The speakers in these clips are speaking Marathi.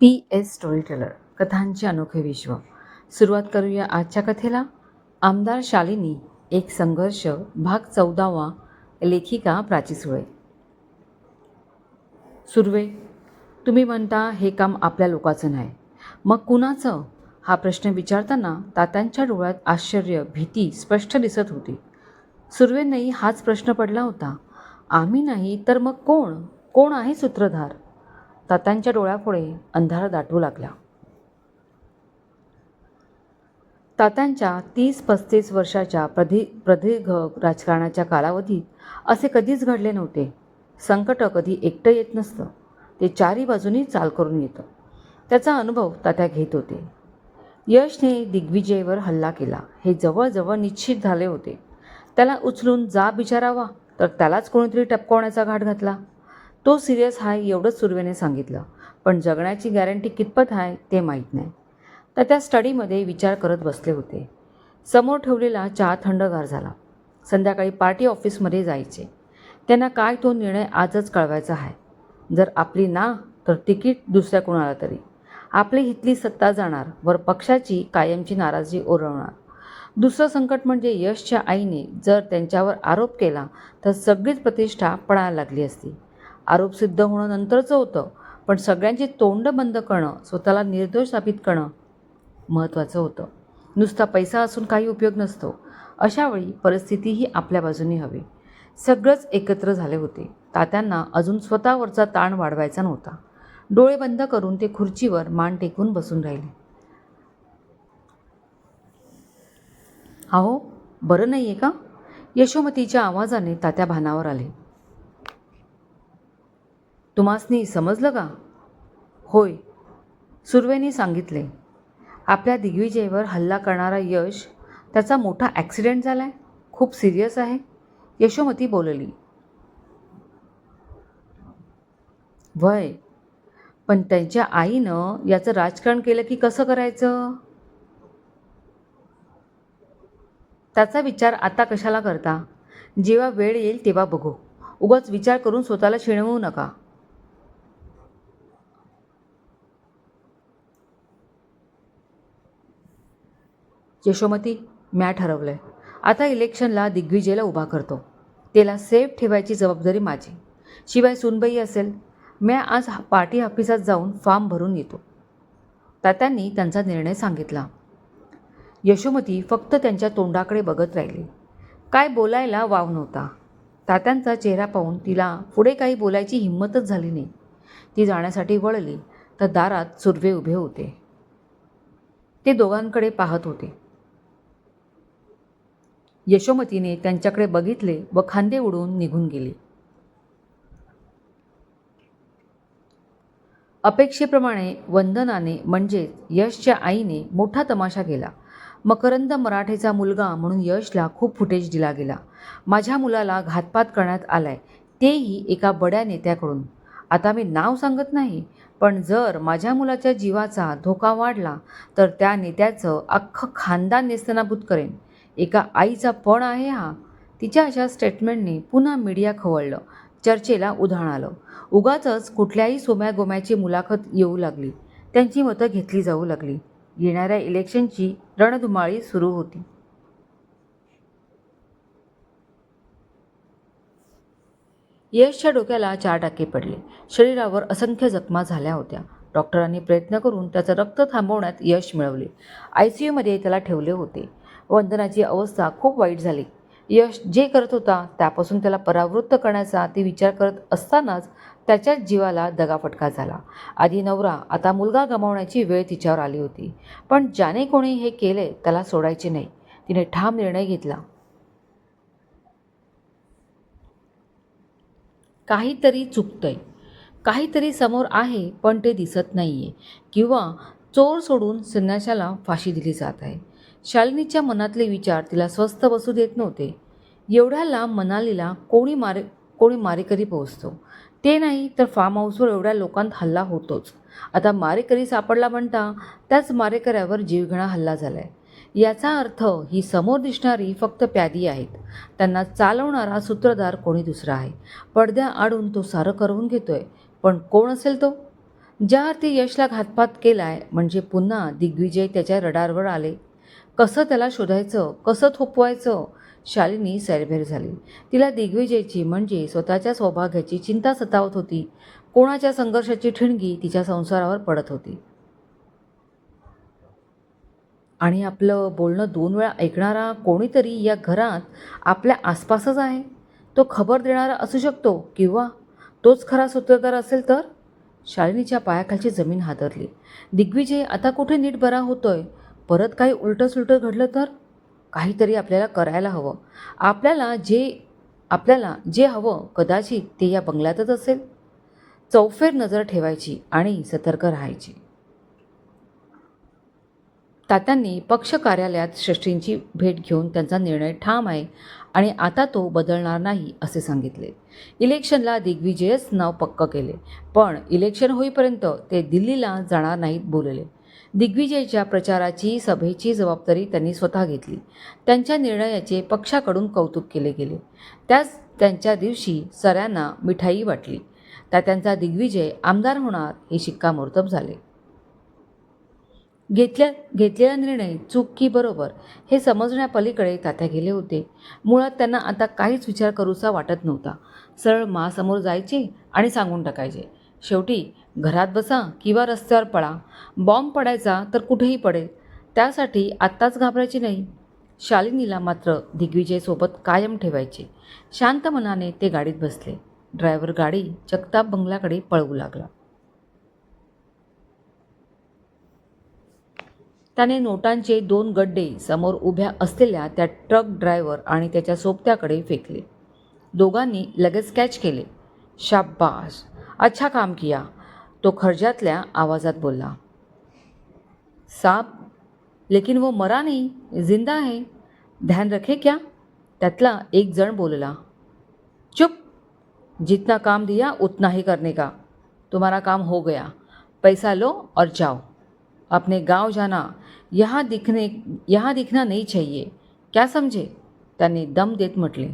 पी एस स्टोरी टेलर कथांचे अनोखे विश्व. सुरुवात करूया आजच्या कथेला. आमदार शालिनी एक संघर्ष भाग चौदावा लेखिका प्राची सुळे. सुर्वे तुम्ही म्हणता हे काम आपल्या लोकाचं नाही. मग कुणाचं? हा प्रश्न विचारताना तात्यांच्या डोळ्यात आश्चर्य भीती स्पष्ट दिसत होती. सुर्वेंनाही हाच प्रश्न पडला होता. आम्ही नाही तर मग कोण? कोण आहे सूत्रधार? तात्यांच्या डोळ्यापुढे अंधार दाटू लागला. तात्यांच्या तीस पस्तीस वर्षाच्या प्रधी प्रदीर्घ राजकारणाच्या कालावधीत असे कधीच घडले नव्हते. संकट कधी एकटं येत नसतं. ते चारी बाजूनी चाल करून येतं. त्याचा अनुभव तात्या घेत होते. यशने दिग्विजयवर हल्ला केला. हे जवळजवळ निश्चित झाले होते. त्याला उचलून जा बिचारावा तर त्यालाच कोणीतरी टपकवण्याचा घाट घातला. तो सिरियस आहे एवढंच सुर्वेने सांगितलं. पण जगण्याची गॅरंटी कितपत आहे ते माहीत नाही. तर त्या स्टडीमध्ये विचार करत बसले होते. समोर ठेवलेला चहा थंडगार झाला. संध्याकाळी पार्टी ऑफिसमध्ये जायचे. त्यांना काय तो निर्णय आजच कळवायचा आहे जर आपली ना तर तिकीट दुसऱ्या कुणाला तरी. आपली हितली सत्ता जाणार वर पक्षाची कायमची नाराजी ओरवणार दुसरं संकट म्हणजे यशच्या आईने जर त्यांच्यावर आरोप केला तर सगळीच प्रतिष्ठा पळायला लागली असती. आरोप सिद्ध होणं नंतरचं होतं. पण सगळ्यांची तोंड बंद करणं स्वतःला निर्दोष साबित करणं महत्त्वाचं होतं. नुसता पैसा असून काही उपयोग नसतो. अशावेळी परिस्थितीही आपल्या बाजूने हवी. सगळंच एकत्र झाले होते. तात्यांना अजून स्वतःवरचा ताण वाढवायचा नव्हता. डोळे बंद करून ते खुर्चीवर मान टेकून बसून राहिले. अहो बरं नाही आहे का? यशोमतीच्या आवाजाने तात्या भानावर आले. तुम्हासनी समजलं का? होय सुर्वेने सांगितले. आपल्या दिग्विजयवर हल्ला करणारा यश त्याचा मोठा ॲक्सिडेंट झाला आहे खूप सिरियस आहे यशोमती बोलली. वय पण त्यांच्या आईनं याचं राजकारण केलं की कसं करायचं? त्याचा विचार आता कशाला करता? जेव्हा वेळ येईल तेव्हा बघू. उगाच विचार करून स्वतःला शिणवू नका. यशोमती म्या ठरवलं आहे आता इलेक्शनला दिग्विजयला उभा करतो. त्याला सेफ ठेवायची जबाबदारी माझी. शिवाय सुनबाई असेल म्या आज पार्टी ऑफिसात जाऊन फॉर्म भरून येतो. तात्यांनी त्यांचा निर्णय सांगितला. यशोमती फक्त त्यांच्या तोंडाकडे बघत राहिली. काय बोलायला वाव नव्हता. तात्यांचा चेहरा पाहून तिला पुढे काही बोलायची हिंमतच झाली नाही. ती जाण्यासाठी वळली तर दारात सुर्वे उभे होते. ते दोघांकडे पाहत होते. यशोमतीने त्यांच्याकडे बघितले व खांदे उडवून निघून गेली. अपेक्षेप्रमाणे वंदनाने म्हणजेच यशच्या आईने मोठा तमाशा केला. मकरंद मराठेचा मुलगा म्हणून यशला खूप फुटेज दिला गेला. माझ्या मुलाला घातपात करण्यात आलाय. तेही एका बड्या नेत्याकडून. आता मी नाव सांगत नाही पण जर माझ्या मुलाच्या जीवाचा धोका वाढला तर त्या नेत्याचं अख्खं खानदान नेस्तनाभूत करेन. एका आईचा पण आहे हा. तिच्या अशा स्टेटमेंटने पुन्हा मीडिया खवळलं. चर्चेला उधाण आलं. उगाचच कुठल्याही सोम्या गोम्याची मुलाखत येऊ लागली. त्यांची मतं घेतली जाऊ लागली. येणाऱ्या इलेक्शनची रणधुमाळी सुरू होती. यशच्या डोक्याला चार टाके पडले. शरीरावर असंख्य जखमा झाल्या होत्या. डॉक्टरांनी प्रयत्न करून त्याचं रक्त थांबवण्यात यश मिळवले. आय सी यूमध्ये त्याला ठेवले होते. वंदनाची अवस्था खूप वाईट झाली. यश जे करत होता त्यापासून त्याला परावृत्त करण्याचा ते विचार करत असतानाच त्याच्याच जीवाला दगाफटका झाला. आधी नवरा आता मुलगा गमावण्याची वेळ तिच्यावर आली होती. पण ज्याने कोणी हे केले त्याला सोडायचे नाही. तिने ठाम निर्णय घेतला. काहीतरी चुकतंय. काहीतरी समोर आहे पण ते दिसत नाही आहे किंवा चोर सोडून संन्याशाला फाशी दिली जात आहे. शालिनीच्या मनातले विचार तिला स्वस्थ बसू देत नव्हते. एवढ्या लांब मनालीला कोणी मारे कोणी मारेकरी पोहोचतो. ते नाही तर फार्म हाऊसवर एवढ्या लोकांत हल्ला होतोच. आता मारेकरी सापडला म्हणता त्याच मारेकऱ्यावर जीवघेणा हल्ला झाला आहे याचा अर्थ ही समोर दिसणारी फक्त प्यादी आहेत. त्यांना चालवणारा सूत्रधार कोणी दुसरा आहे. पडद्या आडून तो सारं करवून घेतोय. पण कोण असेल तो? ज्या अर्थी यशला घातपात केलाय म्हणजे पुन्हा दिग्विजय त्याच्या रडारवर आले. कसं त्याला शोधायचं कसं थोपवायचं? शालिनी सैरभेर झाली. तिला दिग्विजयची म्हणजे स्वतःच्या सौभाग्याची चिंता सतावत होती. कोणाच्या संघर्षाची ठिणगी तिच्या संसारावर पडत होती? आणि आपलं बोलणं दोन वेळा ऐकणारा कोणीतरी या घरात आपल्या आसपासच आहे? तो खबर देणारा असू शकतो किंवा तोच खरा सूत्रधार असेल तर? शालिनीच्या पायाखालची जमीन हादरली. दिग्विजय आता कुठे नीट बरा होतोय? परत काही उलटं सुलटं घडलं तर? काहीतरी आपल्याला करायला हवं. आपल्याला जे आपल्याला जे हवं कदाचित ते या बंगल्यातच असेल. चौफेर नजर ठेवायची आणि सतर्क राहायची. तात्यांनी पक्ष कार्यालयात श्रेष्ठींची भेट घेऊन त्यांचा निर्णय ठाम आहे आणि आता तो बदलणार नाही असे सांगितले. इलेक्शनला दिग्विजयच नाव पक्क केले पण इलेक्शन होईपर्यंत ते दिल्लीला जाणार नाहीत बोलले. दिग्विजयच्या प्रचाराची सभेची जबाबदारी त्यांनी स्वतः घेतली. त्यांच्या निर्णयाचे पक्षाकडून कौतुक केले गेले. त्याच त्यांच्या दिवशी सऱ्यांना मिठाई वाटली. त्या त्यांचा दिग्विजय आमदार होणार हे शिक्कामोर्तब झाले. घेतल्या घेतलेला निर्णय चूक की बरोबर हे समजण्यापलीकडे तात्या गेले होते. मुळात त्यांना आता काहीच विचार करूसा वाटत नव्हता. सरळ मासमोर जायचे आणि सांगून टाकायचे. शेवटी घरात बसा किंवा रस्त्यावर पळा. बॉम्ब पडायचा तर कुठेही पडेल. त्यासाठी आत्ताच घाबरायची नाही. शालिनीला मात्र दिग्विजयसोबत कायम ठेवायचे. शांत मनाने ते गाडीत बसले. ड्रायव्हर गाडी जगताप बंगल्याकडे पळवू लागला. त्याने नोटांचे दोन गड्डे समोर उभ्या असलेल्या त्या ट्रक ड्रायव्हर आणि त्याच्या सोबत्याकडे फेकले. दोघांनी लगेच कॅच केले. शाब्बास अच्छा काम किया. तो खर्जातल्या आवाजात बोलला, साप, लेकिन वो मरा नहीं, ज़िंदा है. ध्यान रखे क्या? त्यातला एक जण बोलला, चुप. जितना काम दिया, उतना ही करने का. तुम्हारा काम हो गया. पैसा लो और जाओ. अपने गाँव जाना, यहाँ दिखने, यहाँ दिखना नहीं चाहिए. क्या समझे? त्यांनी दम देत म्हटले,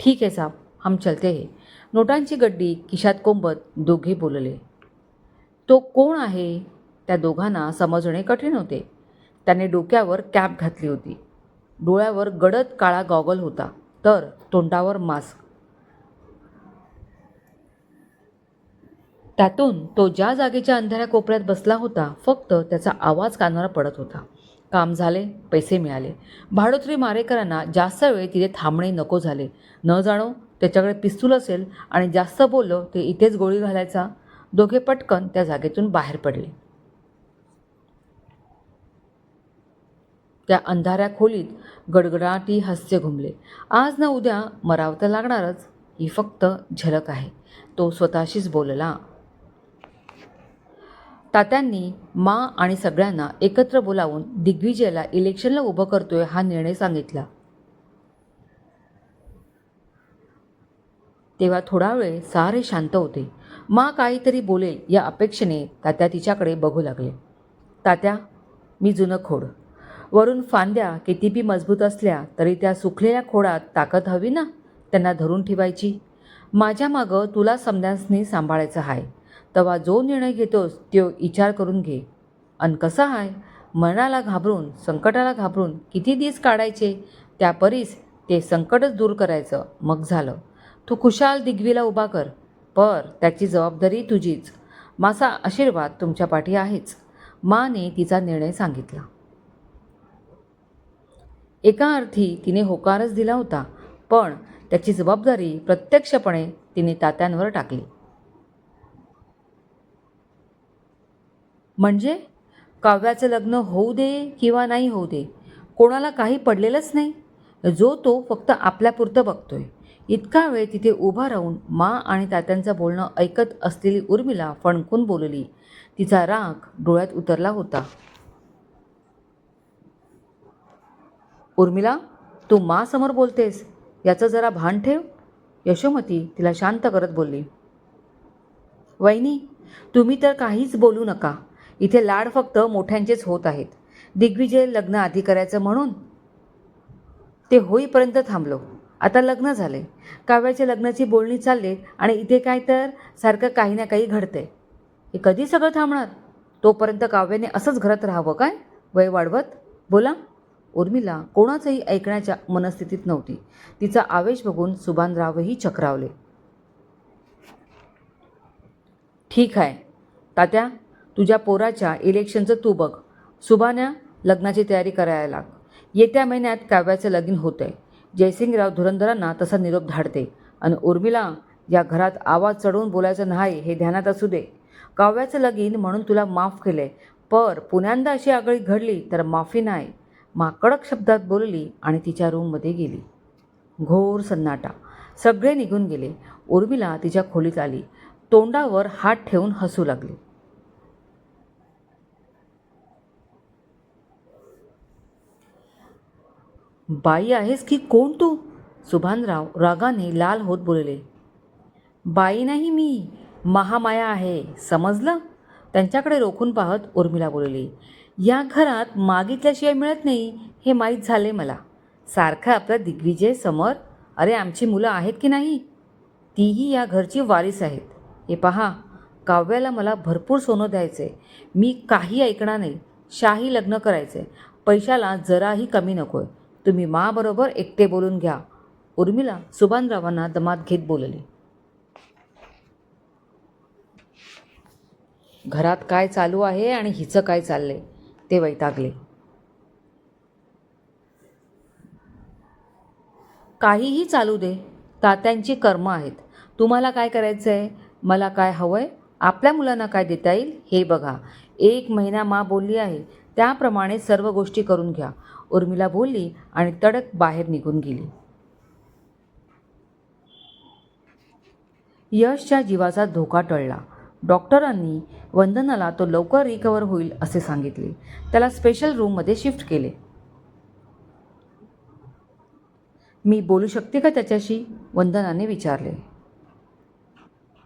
ठीक आहे साहब हम चलते हे. नोटांची गड्डी खिशात कोंबत दोघे बोलले. तो कोण आहे? त्या दोघांना समजणे कठीण होते. त्याने डोक्यावर कॅप घातली होती. डोळ्यावर गडद काळा गॉगल होता. तर तोंडावर मास्क. त्यातून तो ज्या जागेच्या अंधाऱ्या कोपऱ्यात बसला होता फक्त त्याचा आवाज कानावर पडत होता. काम झाले पैसे मिळाले. भाडोत्री मारेकरांना जास्त वेळ तिथे थांबणे नको झाले. न जाणो त्याच्याकडे पिस्तूल असेल आणि जास्त बोललो ते इथेच गोळी घालायचा दोघे पटकन त्या जागेतून बाहेर पडले. त्या अंधाऱ्या खोलीत गडगडाटी हास्य घुमले. आज ना उद्या मराव तर लागणारच ही फक्त झलक आहे. तो स्वतःशीच बोलला. तात्यांनी मा आणि सगळ्यांना एकत्र बोलावून दिग्विजयला इलेक्शनला उभं करतोय हा निर्णय सांगितला. तेव्हा थोडा वेळ सारे शांत होते. मा काहीतरी बोलेल या अपेक्षेने तात्या तिच्याकडे बघू लागले. तात्या मी जुनं खोड. वरून फांद्या किती बी मजबूत असल्या तरी त्या सुखलेल्या खोडात ताकद हवी ना? त्यांना धरून ठेवायची. माझ्या मागं तुला समजासनी सांभाळायचं आहे तेव्हा जो निर्णय घेतोस तो विचार करून घे. अन कसा आहे मनाला घाबरून संकटाला घाबरून किती दिस काढायचे? त्यापरीस ते संकटच दूर करायचं. मग झालं. तू खुशाल दिग्वीला उभा कर. पर त्याची जबाबदारी तुझीच. माझा आशीर्वाद तुमच्या पाठी आहेच. माने तिचा निर्णय सांगितला. एका अर्थी तिने होकारच दिला होता पण त्याची जबाबदारी प्रत्यक्षपणे तिने तात्यांवर टाकली. म्हणजे? काव्याचं लग्न होऊ दे किंवा नाही होऊ दे कोणाला काही पडलेलंच नाही. जो तो फक्त आपल्यापुरतं बघतोय. इतका वेळ तिथे उभा राहून मा आणि तात्यांचं बोलणं ऐकत असलेली उर्मिला फणकून बोलली. तिचा राग डोळ्यात उतरला होता. उर्मिला तू मा समोर बोलतेस? याचं जरा भान ठेव. यशोमती तिला शांत करत बोलली. वहिनी तुम्ही तर काहीच बोलू नका. इथे लाड फक्त मोठ्यांचेच होत आहेत. दिग्विजय लग्न आधी करायचं म्हणून ते होईपर्यंत थांबलो. आता लग्न झाले. काव्याच्या लग्नाची बोलणी चालले आणि इथे काय तर सारखं काही ना काही घडते हे कधी सगळं थांबणार? तोपर्यंत काव्याने असंच घरात राहावं काय? वय वाढवत? बोला. उर्मिला कोणाचंही ऐकण्याच्या मनस्थितीत नव्हती. तिचा आवेश बघून सुभानरावही चक्रावले. ठीक आहे. तात्या तुझ्या पोराच्या इलेक्शनचं तू बघ. सुभान्या लग्नाची तयारी करायला लाग. येत्या महिन्यात काव्याचं लगीन होतं आहे जयसिंगराव धुरंधरांना तसा निरोप धाडते. आणि उर्मिला या घरात आवाज चढवून बोलायचं नाही हे ध्यानात असू दे. काव्याचं लगीन म्हणून तुला माफ केले पर पुण्यांदा अशी आगळी घडली तर माफी नाही. मा कडक शब्दात बोलली आणि तिच्या रूममध्ये गेली. घोर सन्नाटा. सगळे निघून गेले. उर्मिला तिच्या खोलीत आली. तोंडावर हात ठेवून हसू लागली. बाई आहेस की कोण तू? सुभानराव रागाने लाल होत बोलले. बाई नाही मी महामाया आहे समजलं? त्यांच्याकडे रोखून पाहत उर्मिला बोलली या घरात मागितल्याशिवाय मिळत नाही हे माहीत झाले मला. सारखं आपला दिग्विजय समर अरे आमची मुलं आहेत की नाही? तीही या घरची वारीस आहेत. हे पहा काव्याला मला भरपूर सोनं द्यायचं. आहे मी काही ऐकणार नाही. शाही लग्न करायचं. आहे पैशाला जराही कमी नको आहे तुम्ही माबरोबर एकटे बोलून घ्या. उर्मिला सुभानरावांना दमात घेत बोलली. घरात काय चालू आहे आणि हिचं काय चाललंय? ते वैतागले. काहीही चालू दे. तात्यांची कर्म आहेत. तुम्हाला काय करायचं आहे मला काय हवं आहे आपल्या मुलांना काय देता येईल? हे बघा. एक महिना मा बोलली आहे. त्याप्रमाणे सर्व गोष्टी करून घ्या. उर्मिला बोलली आणि तडक बाहेर निघून गेली. यशच्या जीवाचा धोका टळला. डॉक्टरांनी वंदनाला तो लवकर रिकवर होईल असे सांगितले. त्याला स्पेशल रूममध्ये शिफ्ट केले. मी बोलू शकते का त्याच्याशी? वंदनाने विचारले.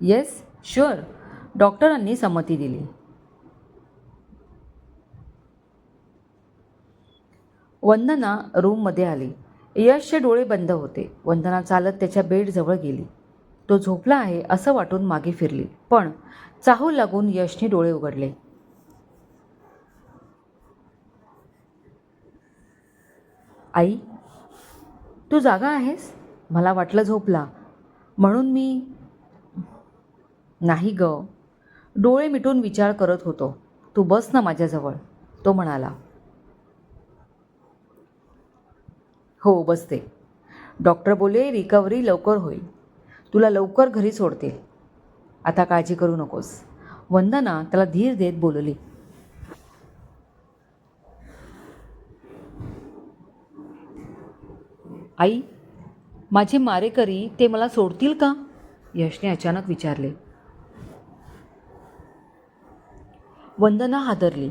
येस शुअर डॉक्टरांनी संमती दिली. वंदना रूममध्ये आली. यशचे डोळे बंद होते. वंदना चालत त्याच्या बेडजवळ गेली. तो झोपला आहे असं वाटून मागे फिरली. पण चाहू लागून यशने डोळे उघडले. आई तू जागा आहेस? मला वाटलं झोपला. म्हणून मी नाही ग. डोळे मिटून विचार करत होतो. तू बस ना माझ्याजवळ तो म्हणाला. हो बसते. डॉक्टर बोले रिकव्हरी लवकर होईल. तुला लवकर घरी सोडतील. आता काळजी करू नकोस. वंदना त्याला धीर देत बोलली. आई माझे मारेकरी ते मला सोडतील का? यशने अचानक विचारले. वंदना हादरली.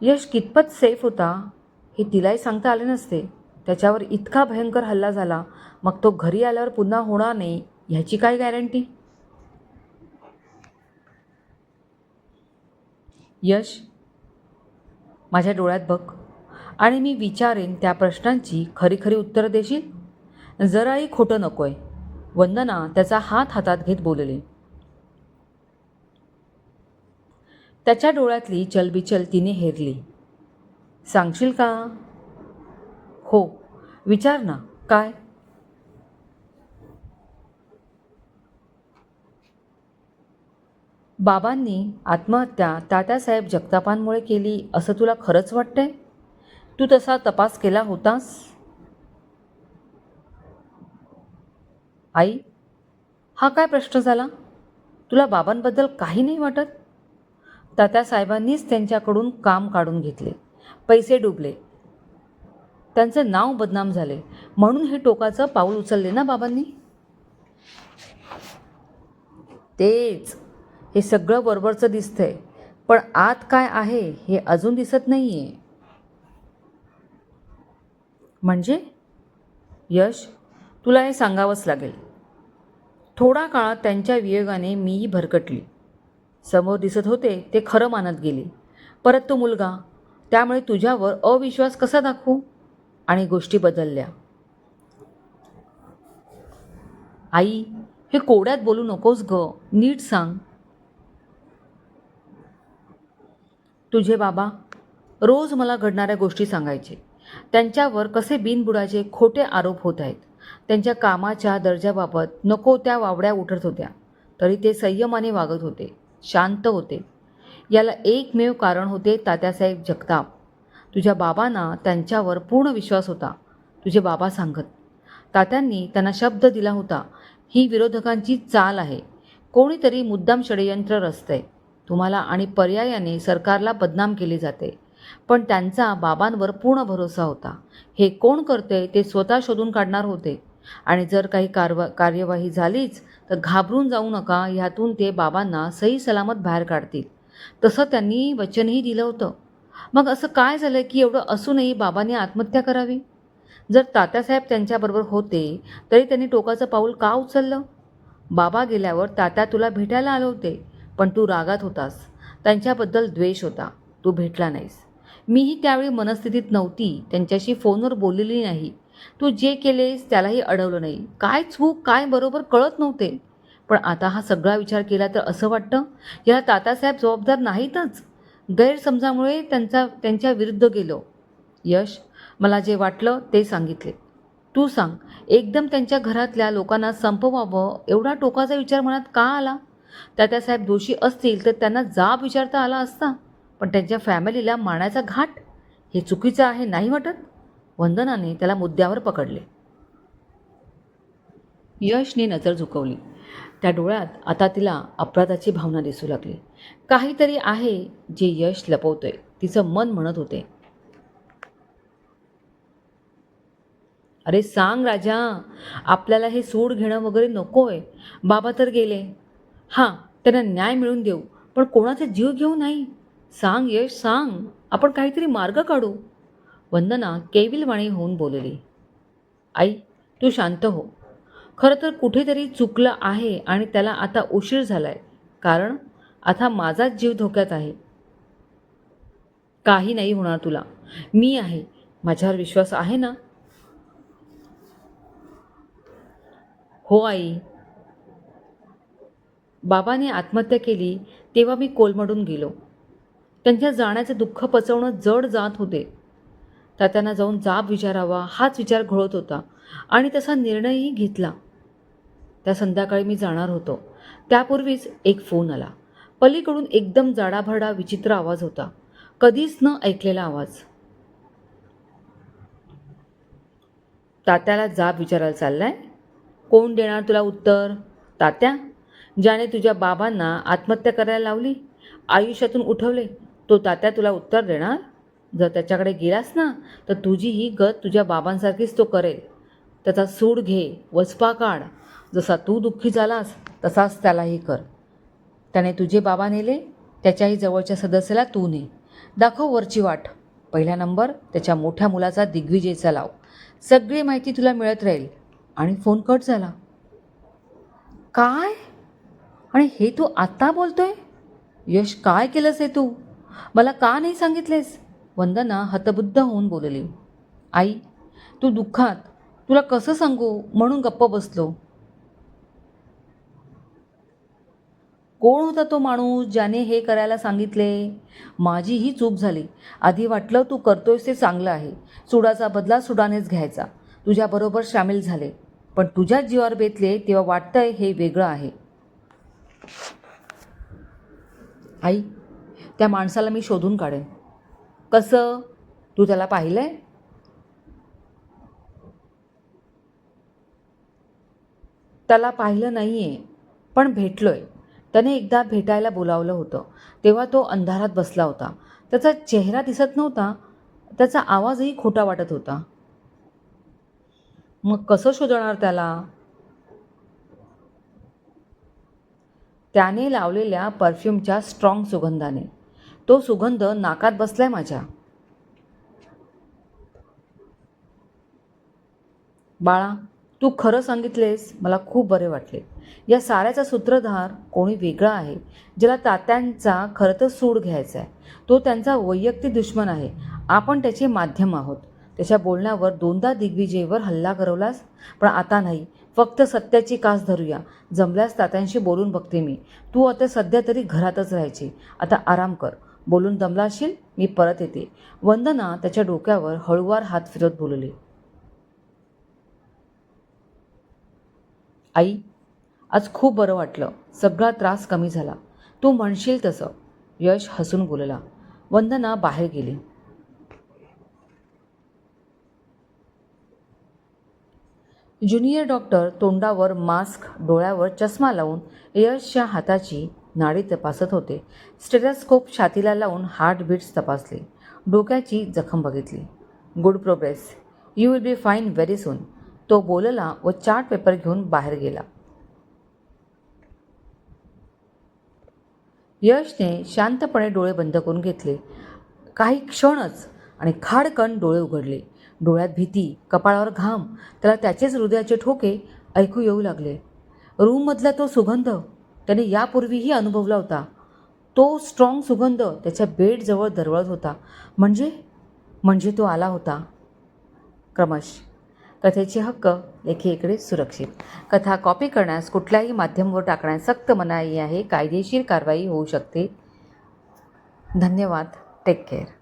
यश कितपत सेफ होता हे तिलाही सांगता आले नसते. त्याच्यावर इतका भयंकर हल्ला झाला मग तो घरी आल्यावर पुन्हा होणार नाही ह्याची काय गॅरंटी यश माझ्या डोळ्यात बघ. आणि मी विचारेन त्या प्रश्नांची खरी खरी उत्तरं देशील? जराही खोटं नको आहे वंदना त्याचा हात हातात घेत बोलले. त्याच्या डोळ्यातली चलबिचल तिने हेरली. सांगशील का? हो विचार ना काय? बाबांनी आत्महत्या तात्यासाहेब जगतापांमुळे केली असं तुला खरंच वाटतंय? तू तसा तपास केला होतास? आई हा काय प्रश्न झाला? तुला बाबांबद्दल काही नाही वाटत? तात्यासाहेबांनीच त्यांच्याकडून काम काढून घेतले. पैसे डुबले. त्यांचं नाव बदनाम झाले. म्हणून हे टोकाचं पाऊल उचलले ना बाबांनी? तेच. हे सगळं बरोबरचं दिसतंय. पण आत काय आहे हे अजून दिसत नाही आहे म्हणजे? यश तुला हे सांगावंच लागेल. थोडा काळात त्यांच्या वियोगाने मीही भरकटली. समोर दिसत होते ते खरं मानत गेले. परत तो मुलगा त्यामुळे तुझ्यावर अविश्वास कसा दाखवू? आणि गोष्टी बदलल्या. आई हे कोड्यात बोलू नकोस ग. नीट सांग. तुझे बाबा रोज मला घडणाऱ्या गोष्टी सांगायचे. त्यांच्यावर कसे बिनबुडाचे खोटे आरोप होत आहेत. त्यांच्या कामाच्या दर्जाबाबत नको त्या वावड्या उठत होत्या. तरी ते संयमाने वागत होते. शांत होते. याला एकमेव कारण होते तात्यासाहेब जगताप. तुझ्या बाबांना त्यांच्यावर पूर्ण विश्वास होता. तुझे बाबा सांगत तात्यांनी त्यांना शब्द दिला होता ही विरोधकांची चाल आहे. कोणीतरी मुद्दाम षडयंत्र रचतंय. तुम्हाला आणि पर्यायाने सरकारला बदनाम केले जाते. पण त्यांचा बाबांवर पूर्ण भरोसा होता. हे कोण करते ते स्वतः शोधून काढणार होते. आणि जर काही कारवा कार्यवाही झालीच तर घाबरून जाऊ नका ह्यातून ते बाबांना सही सलामत बाहेर काढतील. तसं त्यांनी वचनही दिलं होतं. मग असं काय झालं की एवढं असूनही बाबांनी आत्महत्या करावी? जर तात्यासाहेब त्यांच्याबरोबर होते तरी त्यांनी टोकाचं पाऊल का उचललं? बाबा गेल्यावर तात्या तुला भेटायला आले होते पण तू रागात होतास. त्यांच्याबद्दल द्वेष होता. तू भेटला नाहीस. मीही त्यावेळी मनस्थितीत नव्हती. त्यांच्याशी फोनवर बोललेली नाही. तू जे केलेस त्यालाही अडवलं नाही. काय चूक काय बरोबर कळत नव्हते. पण आता हा सगळा विचार केला तर असं वाटतं? याला तात्यासाहेब जबाबदार नाहीतच. गैरसमजामुळे त्यांचा त्यांच्या विरुद्ध गेलो. यश मला जे वाटलं ते सांगितले. तू सांग एकदम त्यांच्या घरातल्या लोकांना संपवावं एवढा टोकाचा विचार मनात का आला? तात्यासाहेब दोषी असतील तर त्यांना जाब विचारता आला असता पण त्यांच्या फॅमिलीला मारण्याचा घाट? हे चुकीचं आहे नाही वाटत? वंदनाने त्याला मुद्द्यावर पकडले. यशने नजर झुकवली. त्या डोळ्यात आता तिला अपराधाची भावना दिसू लागली. काहीतरी आहे जे यश लपवतोय. तिचं मन म्हणत होते. अरे सांग राजा आपल्याला हे सूड घेणं वगैरे नकोय. बाबा तर गेले. हां त्यांना न्याय मिळून देऊ पण कोणाचा जीव घेऊ नाही. सांग यश सांग. आपण काहीतरी मार्ग काढू. वंदना केविलवाणी होऊन बोलली. आई तू शांत हो. खरं तर कुठेतरी चुकलं आहे आणि त्याला आता उशीर झाला आहे कारण आता माझाच जीव धोक्यात आहे. काही नाही होणार तुला. मी आहे. माझ्यावर विश्वास आहे ना? हो आई. बाबाने आत्महत्या केली तेव्हा मी कोलमडून गेलो. त्यांच्या जाण्याचे दुःख पचवणं जड जात होते. तात्यांना जाऊन जाब विचारावा हाच विचार घोळत होता आणि तसा निर्णयही घेतला. त्या संध्याकाळी मी जाणार होतो. त्यापूर्वीच एक फोन आला. पलीकडून एकदम जाडाभरडा विचित्र आवाज होता. कधीच न ऐकलेला आवाज. तात्याला जाब विचारायला चाललाय? कोण देणार तुला उत्तर? तात्या ज्याने तुझ्या बाबांना आत्महत्या करायला लावली आयुष्यातून उठवले तो तात्या तुला उत्तर देणार? जर त्याच्याकडे गेलास ना तर तुझी ही गत तुझ्या बाबांसारखीच तो करेल. त्याचा सूड घे वचपा काढ. जसा तू दुःखी झालास तसाच त्यालाही कर. त्याने तुझे बाबा नेले त्याच्याही जवळच्या सदस्याला तू ने. दाखव वरची वाट. पहिला नंबर त्याच्या मोठ्या मुलाचा दिग्विजयचा लाव. सगळी माहिती तुला मिळत राहील. आणि फोन कट झाला. काय? आणि हे तू आत्ता बोलतोय? यश काय केलंस हे तू? मला का नाही सांगितलेस? वंदना हतबुद्ध होऊन बोलली. आई तू दुःखात. तुला कसं सांगू? म्हणून गप्प बसलो. कोण होता तो माणूस ज्याने हे करायला सांगितले? माझी ही चूक झाली. आधी वाटलं तू करतोयस ते चांगलं आहे. सुडाचा बदला सुडानेच घ्यायचा. तुझ्याबरोबर सामील झाले. पण तुझ्या जीवावर बेतले तेव्हा वाटतंय हे वेगळं आहे. आई त्या माणसाला मी शोधून काढेन. कसं? तू त्याला पाहिलं आहे त्याला पाहिलं नाही आहे पण भेटलो आहे त्याने एकदा भेटायला बोलावलं होतं. तेव्हा तो अंधारात बसला होता. त्याचा चेहरा दिसत नव्हता. त्याचा आवाजही खोटा वाटत होता. मग कसं शोधणार त्याला? त्याने लावलेल्या परफ्यूमच्या स्ट्रॉंग सुगंधाने. तो सुगंध नाकात बसलाय माझ्या. बाळा तू खरं सांगितलेस मला खूप बरे वाटले. या साऱ्याचा सूत्रधार कोणी वेगळा आहे ज्याला तात्यांचा खरं तर सूड घ्यायचा आहे तो त्यांचा वैयक्तिक दुश्मन आहे. आपण त्याचे माध्यम आहोत. त्याच्या बोलण्यावर दोनदा दिग्विजयवर हल्ला करवलास? पण आता नाही. फक्त सत्याची कास धरूया. जमल्यास तात्यांशी बोलून बघते मी. तू आता सध्या तरी घरातच राहायची. आता आराम कर. बोलून दमलाशील? मी परत येते. वंदना त्याच्या डोक्यावर हळुवार हात फिरत बोलली. आई आज खूप बरं वाटलं. सगळा त्रास कमी झाला. तू म्हणशील तसं. यश हसून बोलला. वंदना बाहेर गेली. ज्युनियर डॉक्टर तोंडावर मास्क डोळ्यावर चष्मा लावून यशच्या हाताची नाडी तपासत होते. स्टेटस्कोप छातीला लावून हार्टबीट्स तपासले. डोक्याची जखम बघितली. Good progress. You will be fine very soon. तो बोलला व चार्ट पेपर घेऊन बाहेर गेला. यशने शांतपणे डोळे बंद करून घेतले. काही क्षणच आणि खाडकन डोळे उघडले. डोळ्यात भीती कपाळावर घाम त्याला त्याचेच हृदयाचे ठोके ऐकू येऊ लागले. रूममधला तो सुगंध त्याने यापूर्वीही अनुभवला होता. तो स्ट्रॉंग सुगंध त्याच्या बेडजवळ दरवळत होता. म्हणजे? म्हणजे तो आला होता. क्रमश कथेचे हक्क लेखिकेकडे सुरक्षित. कथा कॉपी करण्यास कुठल्याही माध्यमवर टाकण्यास सक्त मनाई आहे. कायदेशीर कारवाई होऊ शकते. धन्यवाद. Take care